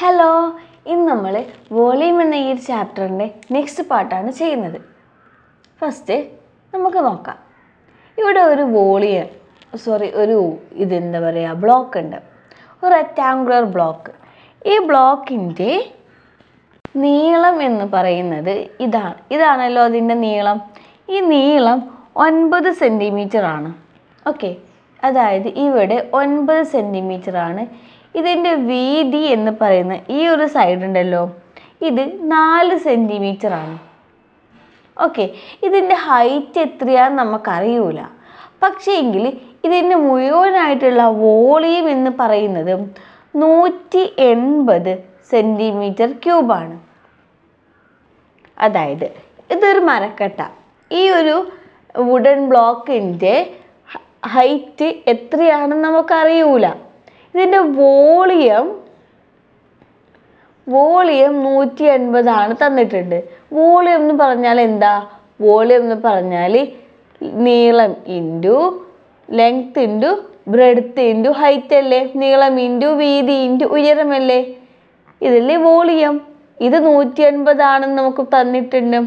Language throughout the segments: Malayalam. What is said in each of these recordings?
ഹലോ ഇന്ന് നമ്മൾ വോളിയം എന്ന ഈ ഒരു ചാപ്റ്ററിന്റെ നെക്സ്റ്റ് പാർട്ടാണ് ചെയ്യുന്നത്. ഫസ്റ്റ് നമുക്ക് നോക്കാം. ഇവിടെ ഒരു വോളിയം സോറി ഒരു ഇതെന്താ പറയുക ബ്ലോക്ക് ഉണ്ട്. ഒരു റെക്റ്റാങ്കുലർ ബ്ലോക്ക് ഈ ബ്ലോക്കിന്റെ നീളം എന്ന് പറയുന്നത് ഇതാണ്. ഇതാണല്ലോ അതിന്റെ നീളം. ഈ നീളം ഒൻപത് സെന്റിമീറ്റർ ആണ്. ഓക്കെ അതായത് ഇവിടെ ഒൻപത് സെന്റിമീറ്റർ ആണ് ഇതിന്റെ വീതി എന്ന് പറയുന്ന ഈ ഒരു സൈഡ് ഉണ്ടല്ലോ ഇത് നാല് സെന്റിമീറ്റർ ആണ്. ഓക്കെ ഇതിന്റെ ഹൈറ്റ് എത്രയാന്ന് നമുക്കറിയൂല. പക്ഷേ എങ്കിൽ ഇതിന്റെ മുഴുവനായിട്ടുള്ള വോളിയം എന്ന് പറയുന്നത് നൂറ്റി എൺപത് സെന്റിമീറ്റർ ക്യൂബാണ് അതായത് ഇതൊരു മരക്കട്ട. ഈ ഒരു വുഡൻ ബ്ലോക്കിന്റെ ഹൈറ്റ് എത്രയാണെന്ന് നമുക്കറിയൂല. ഇതിന്റെ വോളിയം വോളിയം നൂറ്റി എൺപതാണ് തന്നിട്ടുണ്ട്. വോളിയം എന്ന് പറഞ്ഞാൽ എന്താ? വോളിയം എന്ന് പറഞ്ഞാൽ നീളം into length into breadth into height അല്ലേ? നീളം ഇന്റു വീതി ഇന്റു ഉയരമല്ലേ ഇതല്ലേ വോളിയം. ഇത് നൂറ്റി എൺപതാണെന്ന് നമുക്ക് തന്നിട്ടുണ്ട്.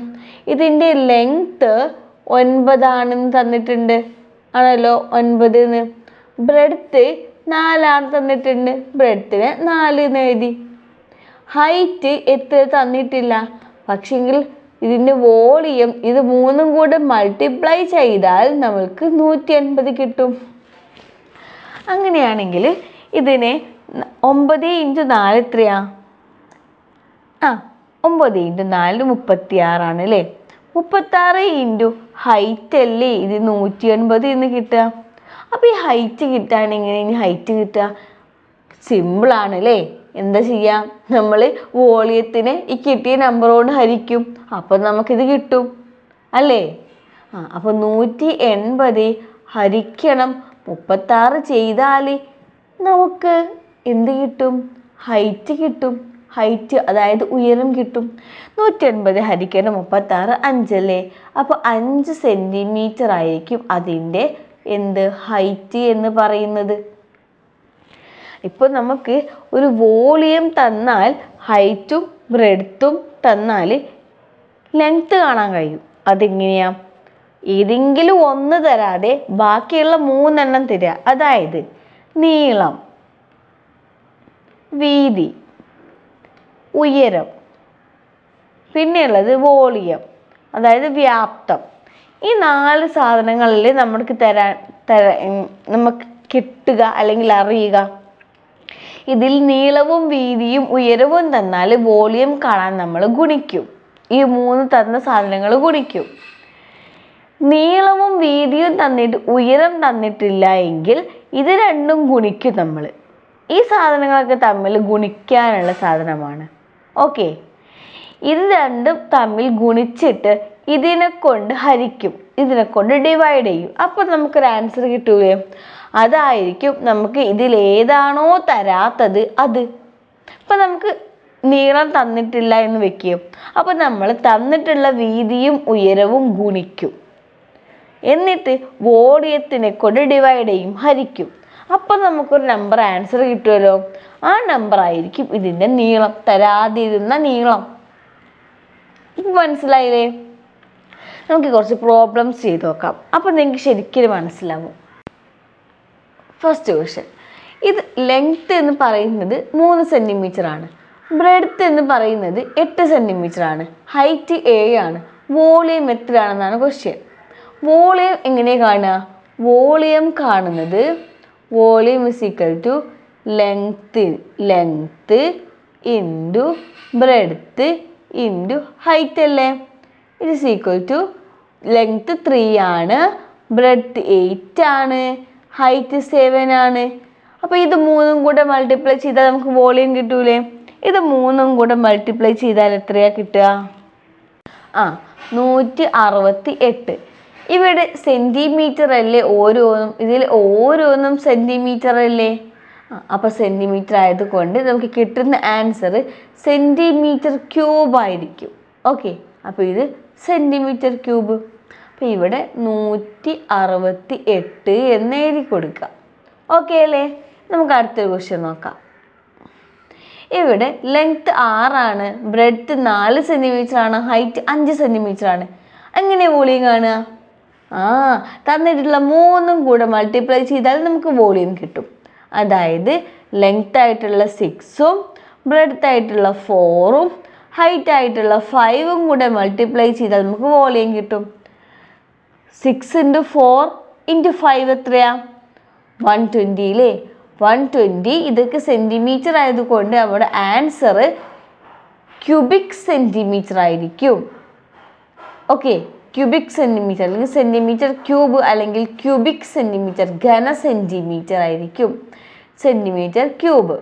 ഇതിന്റെ ലെങ്ത്ത് ഒൻപതാണെന്ന് തന്നിട്ടുണ്ട്. ആണല്ലോ ഒൻപതിന് ബ്രെഡ്ത്ത് നാലാണ് തന്നിട്ടുണ്ട്. ബ്രെഡ്ത്തിന് നാല് എന്ന് എഴുതി. ഹൈറ്റ് എത്ര തന്നിട്ടില്ല. പക്ഷെങ്കിൽ ഇതിന്റെ വോളിയം ഇത് മൂന്നും കൂടെ മൾട്ടിപ്ലൈ ചെയ്താൽ നമ്മൾക്ക് നൂറ്റി അൻപത് കിട്ടും. അങ്ങനെയാണെങ്കിൽ ഇതിനെ ഒമ്പത് ഇന്റു നാല് എത്രയാ? ആ ഒമ്പത് ഇന്റു നാല് മുപ്പത്തി ആറാണ് അല്ലേ? മുപ്പത്താറ് ഇന്റു ഹൈറ്റ് അല്ലേ? ഇത് നൂറ്റി എൺപത് എന്ന് കിട്ടുക. അപ്പോൾ ഈ ഹൈറ്റ് കിട്ടാൻ ഇനി ഹൈറ്റ് കിട്ടുക? സിമ്പിളാണ് അല്ലേ? എന്താ ചെയ്യാം? നമ്മൾ വോളിയത്തിന് ഈ കിട്ടിയ നമ്പർ കൊണ്ട് ഹരിക്കും. അപ്പം നമുക്കിത് കിട്ടും. അല്ലേ? ആ അപ്പോൾ നൂറ്റി എൺപത് ഹരിക്കണം. മുപ്പത്താറ് ചെയ്താൽ നമുക്ക് എന്ത് കിട്ടും? ഹൈറ്റ് കിട്ടും. ഹൈറ്റ് അതായത് ഉയരം കിട്ടും. നൂറ്റി എൺപത് ഹരിക്കണം. മുപ്പത്താറ് അഞ്ചല്ലേ? അപ്പോൾ അഞ്ച് സെന്റിമീറ്റർ ആയിരിക്കും അതിന്റെ എന്ത് ഹൈറ്റ് എന്ന് പറയുന്നത്? ഇപ്പോൾ നമുക്ക് ഒരു വോളിയം തന്നാൽ ഹൈറ്റും ബ്രെഡ്ത്തും തന്നാൽ ലെങ്ത്ത് കാണാൻ കഴിയും. അതെങ്ങനെയാ? ഏതെങ്കിലും ഒന്ന് തരാതെ ബാക്കിയുള്ള മൂന്നെണ്ണം തരിക അതായത് നീളം വീതി ഉയരം പിന്നെയുള്ളത് വോളിയം അതായത് വ്യാപ്തം. ഈ നാല് സാധനങ്ങളിൽ നമുക്ക് തരാൻ തര നമുക്ക് കിട്ടുക അല്ലെങ്കിൽ അറിയുക. ഇതിൽ നീളവും വീതിയും ഉയരവും തന്നാൽ വോളിയം കാണാൻ നമ്മൾ ഗുണിക്കും. ഈ മൂന്ന് തന്ന സാധനങ്ങൾ ഗുണിക്കും. നീളവും വീതിയും തന്നിട്ട് ഉയരം തന്നിട്ടില്ല എങ്കിൽ ഇത് രണ്ടും ഗുണിക്കും നമ്മൾ ഈ സാധനങ്ങളൊക്കെ തമ്മിൽ ഗുണിക്കാനുള്ള സാധനമാണ്. ഓക്കെ? ഇത് രണ്ടും തമ്മിൽ ഗുണിച്ചിട്ട് ഇതിനെ കൊണ്ട് ഹരിക്കും. ഇതിനെ കൊണ്ട് ഡിവൈഡ് ചെയ്യും. അപ്പോൾ നമുക്കൊരു ആൻസർ കിട്ടൂലേ? അതായിരിക്കും നമുക്ക് ഇതിൽ ഏതാണോ തരാത്തത് അത്. അപ്പം നമുക്ക് നീളം തന്നിട്ടില്ല എന്ന് വെക്കും. അപ്പോൾ നമ്മൾ തന്നിട്ടുള്ള വീതിയും ഉയരവും ഗുണിക്കും. എന്നിട്ട് വോളിയത്തിനെ കൊണ്ട് ഡിവൈഡ് ചെയ്യും ഹരിക്കും. അപ്പം നമുക്കൊരു നമ്പർ ആൻസർ കിട്ടുമല്ലോ ആ നമ്പർ ആയിരിക്കും ഇതിന്റെ നീളം തരാതിരുന്ന നീളം. മനസ്സിലായില്ലേ? നമുക്ക് കുറച്ച് പ്രോബ്ലംസ് ചെയ്ത് നോക്കാം. അപ്പോൾ നിങ്ങൾക്ക് ശരിക്കും മനസ്സിലാവും. ഫസ്റ്റ് ക്വസ്റ്റ്യൻ ഇത് ലെങ്ത് എന്ന് പറയുന്നത് മൂന്ന് സെന്റിമീറ്റർ ആണ്. ബ്രെഡ്ത്ത് എന്ന് പറയുന്നത് എട്ട് സെന്റിമീറ്റർ ആണ്. ഹൈറ്റ് ഏഴ് ആണ്. വോളിയം എത്രയാണെന്നാണ് ക്വസ്റ്റ്യൻ വോളിയം എങ്ങനെ കാണുക? വോളിയം കാണുന്നത് volume is equal to length length into breadth into height അല്ലേ? It is equal to length three ആണ് ബ്രെഡ്ത്ത് എയ്റ്റ് ആണ് ഹൈറ്റ് സെവൻ ആണ്. അപ്പോൾ ഇത് മൂന്നും കൂടെ മൾട്ടിപ്ലൈ ചെയ്താൽ നമുക്ക് വോളിയം കിട്ടൂലേ? ഇത് മൂന്നും കൂടെ മൾട്ടിപ്ലൈ ചെയ്താൽ എത്രയാണ് കിട്ടുക? ആ നൂറ്റി അറുപത്തി എട്ട് ഇവിടെ സെന്റിമീറ്റർ അല്ലേ ഓരോന്നും? ഇതിൽ ഓരോന്നും സെന്റിമീറ്റർ അല്ലേ? അപ്പോൾ സെന്റിമീറ്റർ ആയതുകൊണ്ട് നമുക്ക് കിട്ടുന്ന ആൻസർ സെന്റിമീറ്റർ ക്യൂബ് ആയിരിക്കും. ഓക്കെ അപ്പോൾ ഇത് സെന്റിമീറ്റർ ക്യൂബ് അപ്പോൾ ഇവിടെ നൂറ്റി അറുപത്തി എട്ട് എന്ന് എഴുതി കൊടുക്കാം ഓക്കെ അല്ലേ? നമുക്ക് അടുത്തൊരു ക്വസ്റ്റ്യൻ നോക്കാം. ഇവിടെ ലെങ്ത് ആറാണ് ബ്രെഡ്ത്ത് നാല് സെന്റിമീറ്റർ ആണ്. ഹൈറ്റ് അഞ്ച് സെന്റിമീറ്റർ ആണ്. എങ്ങനെ വോളിയം കാണുക? ആ തന്നിട്ടുള്ള മൂന്നും കൂടെ മൾട്ടിപ്ലൈ ചെയ്താൽ നമുക്ക് വോളിയം കിട്ടും. അതായത് ലെങ്ത് ആയിട്ടുള്ള സിക്സും ബ്രെഡ്ത്ത് ആയിട്ടുള്ള ഫോറും ഹൈറ്റ് ആയിട്ടുള്ള ഫൈവും കൂടെ മൾട്ടിപ്ലൈ ചെയ്താൽ നമുക്ക് വോളിയം കിട്ടും. Six into four into five എത്രയാണ് വൺ ട്വന്റി അല്ലേ വൺ ട്വന്റി ഇതൊക്കെ സെന്റിമീറ്റർ ആയതുകൊണ്ട് അവിടെ ആൻസർ ക്യൂബിക് സെന്റിമീറ്റർ ആയിരിക്കും. ഓക്കെ ക്യൂബിക് സെന്റിമീറ്റർ അല്ലെങ്കിൽ സെന്റിമീറ്റർ ക്യൂബ് അല്ലെങ്കിൽ ക്യൂബിക് സെന്റിമീറ്റർ ഘന സെന്റിമീറ്റർ ആയിരിക്കും. സെന്റിമീറ്റർ ക്യൂബ്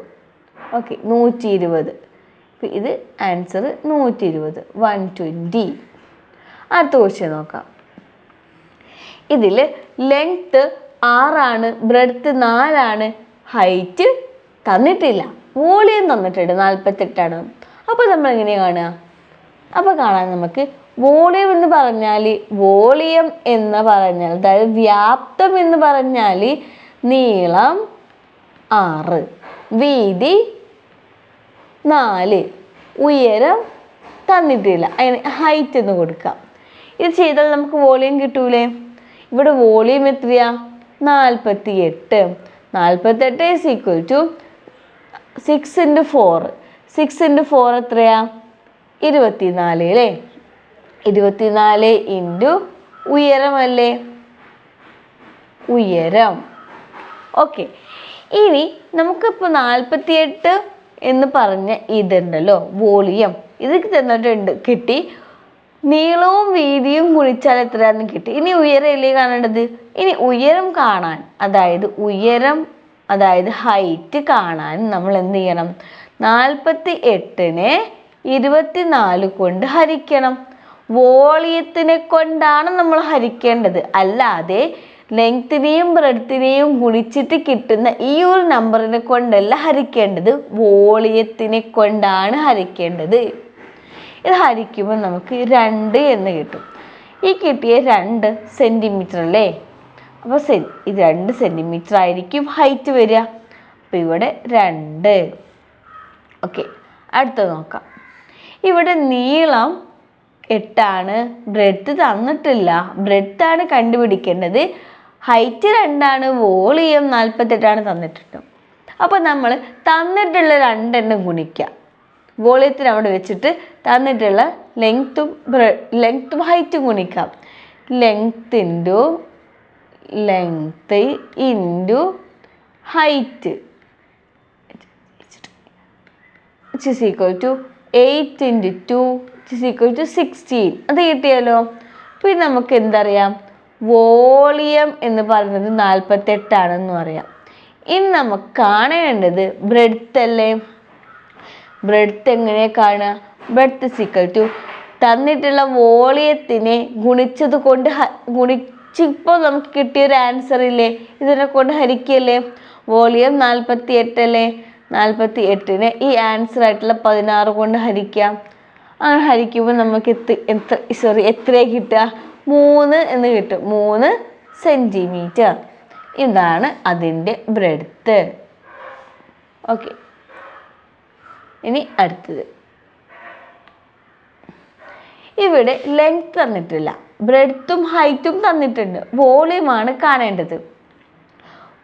ഓക്കെ നൂറ്റി ഇരുപത് ഇത് ആൻസർ നൂറ്റി ഇരുപത് വൺ ട്വന്റി അടുത്ത ക്വസ്റ്റ്യൻ നോക്കാം. ഇതിൽ ലെങ്ത്ത് ആറാണ് ബ്രെഡ്ത്ത് നാലാണ് ഹൈറ്റ് തന്നിട്ടില്ല. വോളിയം തന്നിട്ടുണ്ട് നാൽപ്പത്തെട്ടാണ് അപ്പോൾ നമ്മൾ എങ്ങനെയാണ് കാണുക? അപ്പോൾ കാണാൻ നമുക്ക് വോളിയം എന്ന് പറഞ്ഞാൽ വോളിയം എന്ന് പറഞ്ഞാൽ അതായത് വ്യാപ്തം എന്ന് പറഞ്ഞാൽ നീളം ആറ്. വീതി നാല്. ഉയരം തന്നിട്ടില്ല. അതിന് ഹൈറ്റ് എന്ന് കൊടുക്കാം. ഇത് ചെയ്താൽ നമുക്ക് വോളിയം കിട്ടൂലേ? ഇവിടെ വോളിയം എത്രയാ? നാൽപ്പത്തി എട്ട് നാൽപ്പത്തെട്ട് is equal to six into four six into four എത്രയാ? ഇരുപത്തിനാല് അല്ലേ? ഇരുപത്തിനാല് ഇന്റു ഉയരമല്ലേ ഉയരം. ഓക്കെ ഇനി നമുക്കിപ്പോൾ നാൽപ്പത്തിയെട്ട് എന്ന് പറഞ്ഞ ഇതുണ്ടല്ലോ വോളിയം. ഇത് തന്നിട്ടുണ്ട്. കിട്ടി. നീളവും വീതിയും ഗുണിച്ചാൽ എത്രയാണെന്ന് കിട്ടി. ഇനി ഉയരമല്ലേ കാണേണ്ടത്? ഇനി ഉയരം കാണാൻ അതായത് ഉയരം അതായത് ഹൈറ്റ് കാണാൻ നമ്മൾ എന്ത് ചെയ്യണം? നാൽപ്പത്തി എട്ടിനെ ഇരുപത്തിനാല് കൊണ്ട് ഹരിക്കണം. വോളിയത്തിനെ കൊണ്ടാണ് നമ്മൾ ഹരിക്കേണ്ടത്. അല്ലാതെ ലെങ്ത്തിനെയും ബ്രെഡ്ത്തിനെയും ഗുണിച്ചിട്ട് കിട്ടുന്ന ഈ ഒരു നമ്പറിനെ കൊണ്ടല്ല ഹരിക്കേണ്ടത്. വോളിയത്തിനെ കൊണ്ടാണ് ഹരിക്കേണ്ടത്. ഇത് ഹരിക്കുമ്പോൾ നമുക്ക് രണ്ട് എന്ന് കിട്ടും. ഈ കിട്ടിയ രണ്ട് സെന്റിമീറ്റർ അല്ലേ? അപ്പോൾ സെ ഇത് രണ്ട് സെന്റിമീറ്റർ ആയിരിക്കും ഹൈറ്റ് വരിക. അപ്പോൾ ഇവിടെ രണ്ട്. ഓക്കെ അടുത്ത നോക്കാം. ഇവിടെ നീളം എട്ടാണ്. ബ്രെഡ്ത്ത് തന്നിട്ടില്ല. ബ്രെഡ്ത്താണ് കണ്ടുപിടിക്കേണ്ടത്. ഹൈറ്റ് രണ്ടാണ് വോളിയം നാൽപ്പത്തെട്ടാണ് തന്നിട്ടുണ്ട്. അപ്പോൾ നമ്മൾ തന്നിട്ടുള്ള രണ്ടെണ്ണം ഗുണിക്കുക വോളിയത്തിന് അവിടെ വെച്ചിട്ട് തന്നിട്ടുള്ള ലെങ്ത്തും ലെങ്ത്തും ഹൈറ്റും ഗുണിക്കാം. Length into length into height equal to 8 into 2 which is equal to 16 അത് കിട്ടിയല്ലോ പിന്നെ നമുക്ക് എന്തറിയാം? വോളിയം എന്ന് പറയുന്നത് നാൽപ്പത്തെട്ടാണെന്നും അറിയാം. ഇനി നമുക്ക് കാണേണ്ടത് ബ്രെഡ്ത്ത് അല്ലേ? ബ്രെഡ്ത്ത് എങ്ങനെ കാണുക? ബ്രെഡ്ത്ത് സിക്കൽ ടു തന്നിട്ടുള്ള വോളിയത്തിനെ ഗുണിച്ചത് കൊണ്ട് ഗുണിച്ചിപ്പോൾ നമുക്ക് കിട്ടിയൊരു ആൻസർ ഇല്ലേ? ഇതിനെ കൊണ്ട് ഹരിക്കല്ലേ? വോളിയം നാൽപ്പത്തി എട്ടല്ലേ നാൽപ്പത്തി എട്ടിനെ ഈ ആൻസർ ആയിട്ടുള്ള പതിനാറ് കൊണ്ട് ഹരിക്കാം. അങ്ങനെ ഹരിക്കുമ്പോൾ നമുക്ക് എത്ര സോറി എത്രയാണ് കിട്ടുക? മൂന്ന് എന്ന് കിട്ടും. മൂന്ന് സെന്റിമീറ്റർ ഇതാണ് അതിന്റെ ബ്രെഡ്ത്ത് ഓക്കെ ഇനി അടുത്തത്. ഇവിടെ ലെങ്ത് തന്നിട്ടില്ല. ബ്രെഡ്ത്തും ഹൈറ്റും തന്നിട്ടുണ്ട്. വോളിയമാണ് കാണേണ്ടത്.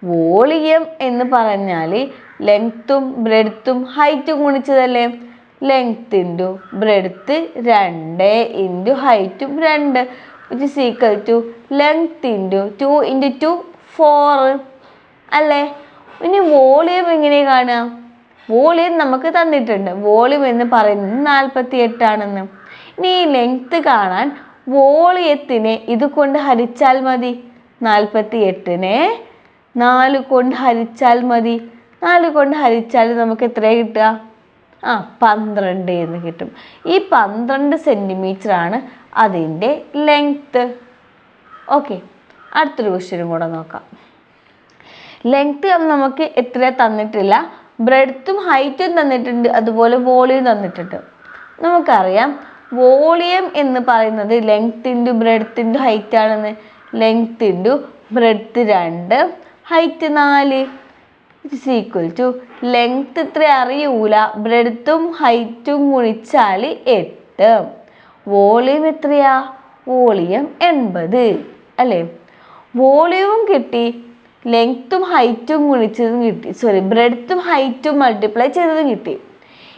വോളിയം എന്ന് പറഞ്ഞാൽ ലെങ്ത്തും ബ്രെഡ്ത്തും ഹൈറ്റും ഗുണിച്ചതല്ലേ? ലെങ്ത് ഇന്റു ബ്രെഡ്ത്ത് രണ്ട് ഇന്റു ഹൈറ്റും രണ്ട്. Which is equal to length into two into two four അല്ലേ? ഇനി വോളിയം എങ്ങനെ കാണുക? വോളിയം നമുക്ക് തന്നിട്ടുണ്ട്. വോളിയം എന്ന് പറയുന്നത് നാൽപ്പത്തി എട്ടാണെന്ന് ഇനി ഈ ലെങ്ത് കാണാൻ വോളിയത്തിനെ ഇത് കൊണ്ട് ഹരിച്ചാൽ മതി. നാൽപ്പത്തി എട്ടിനെ നാല് കൊണ്ട് ഹരിച്ചാൽ മതി. നാല് കൊണ്ട് ഹരിച്ചാൽ നമുക്ക് എത്ര കിട്ടുക? ആ പന്ത്രണ്ട് എന്ന് കിട്ടും. ഈ പന്ത്രണ്ട് ആണ് അതിന്റെ ലെങ്ത്ത്. ഓക്കെ അടുത്തൊരു ക്വസ്റ്റ്യനും കൂടെ നോക്കാം. ലെങ്ത്ത് നമുക്ക് എത്ര തന്നിട്ടില്ല. ബ്രെഡ്ത്തും ഹൈറ്റും തന്നിട്ടുണ്ട് അതുപോലെ വോളിയം തന്നിട്ടുണ്ട്. നമുക്കറിയാം വോളിയം എന്ന് പറയുന്നത് length into breadth into height ആണെന്ന് ലെങ്ത് ഇന്റു ബ്രെഡ്ത്ത് രണ്ട് ഹൈറ്റ് നാല്. ഇറ്റ്സ് ഈക്വൽ ടു ലെങ്ത് ഇത്ര അറിയൂല. ബ്രെഡ്ത്തും ഹൈറ്റും ഗുണിച്ചാൽ എട്ട്. വോളിയം എത്രയാ? വോളിയം എൺപത്. അല്ലേ? വോളിയവും കിട്ടി. ലെങ്ത്തും ഹൈറ്റും ഗുണിച്ചതും കിട്ടി. സോറി ബ്രെഡ്ത്തും ഹൈറ്റും മൾട്ടിപ്ലൈ ചെയ്തതും കിട്ടി.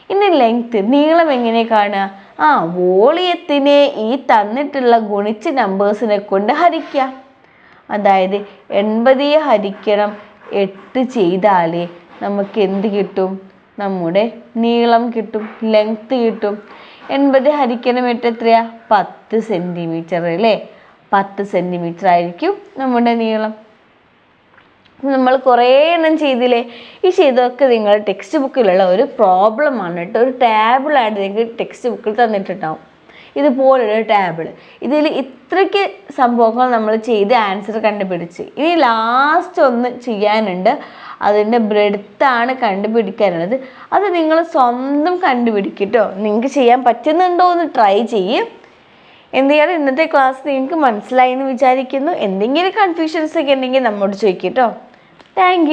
ഇനി ലെങ്ത്ത് നീളം എങ്ങനെ കാണുക? ആ വോളിയത്തിനെ ഈ തന്നിട്ടുള്ള ഗുണിച്ച നമ്പേഴ്സിനെ കൊണ്ട് ഹരിക്കുക അതായത് എൺപതിയെ ഹരിക്കണം. എട്ട് ചെയ്താൽ നമുക്ക് എന്ത് കിട്ടും? നമ്മുടെ നീളം കിട്ടും ലെങ്ത് കിട്ടും. എൺപത് ഹരിക്കണം എട്ട് എത്രയാ? പത്ത് സെന്റിമീറ്റർ അല്ലേ? പത്ത് സെന്റിമീറ്റർ ആയിരിക്കും നമ്മുടെ നീളം. നമ്മൾ കുറേ എണ്ണം ചെയ്തില്ലേ? ഈ ചെയ്തതൊക്കെ നിങ്ങൾ ടെക്സ്റ്റ് ബുക്കിലുള്ള ഒരു പ്രോബ്ലമാണ് കേട്ടോ. ഒരു ടാബിളായിട്ട് നിങ്ങൾക്ക് ടെക്സ്റ്റ് ബുക്കിൽ തന്നിട്ടുണ്ടാവും. ഇതുപോലൊരു ടേബിൾ. ഇതിൽ ഇത്രയ്ക്ക് സംഭവങ്ങൾ നമ്മൾ ചെയ്ത് ആൻസർ കണ്ടുപിടിച്ച്. ഇനി ലാസ്റ്റ് ഒന്ന് ചെയ്യാനുണ്ട്. അതിന്റെ ബ്രെഡ്ത്താണ് കണ്ടുപിടിക്കാനുള്ളത്. അത് നിങ്ങൾ സ്വന്തം കണ്ടുപിടിക്കട്ടോ. നിങ്ങൾക്ക് ചെയ്യാൻ പറ്റുന്നുണ്ടോ എന്ന് ട്രൈ ചെയ്യും. എന്ത് ചെയ്യാൻ ഇന്നത്തെ ക്ലാസ് നിങ്ങൾക്ക് മനസ്സിലായി എന്ന് വിചാരിക്കുന്നു. എന്തെങ്കിലും കൺഫ്യൂഷൻസ് ഒക്കെ ഉണ്ടെങ്കിൽ നമ്മോട് ചോദിക്കട്ടോ താങ്ക്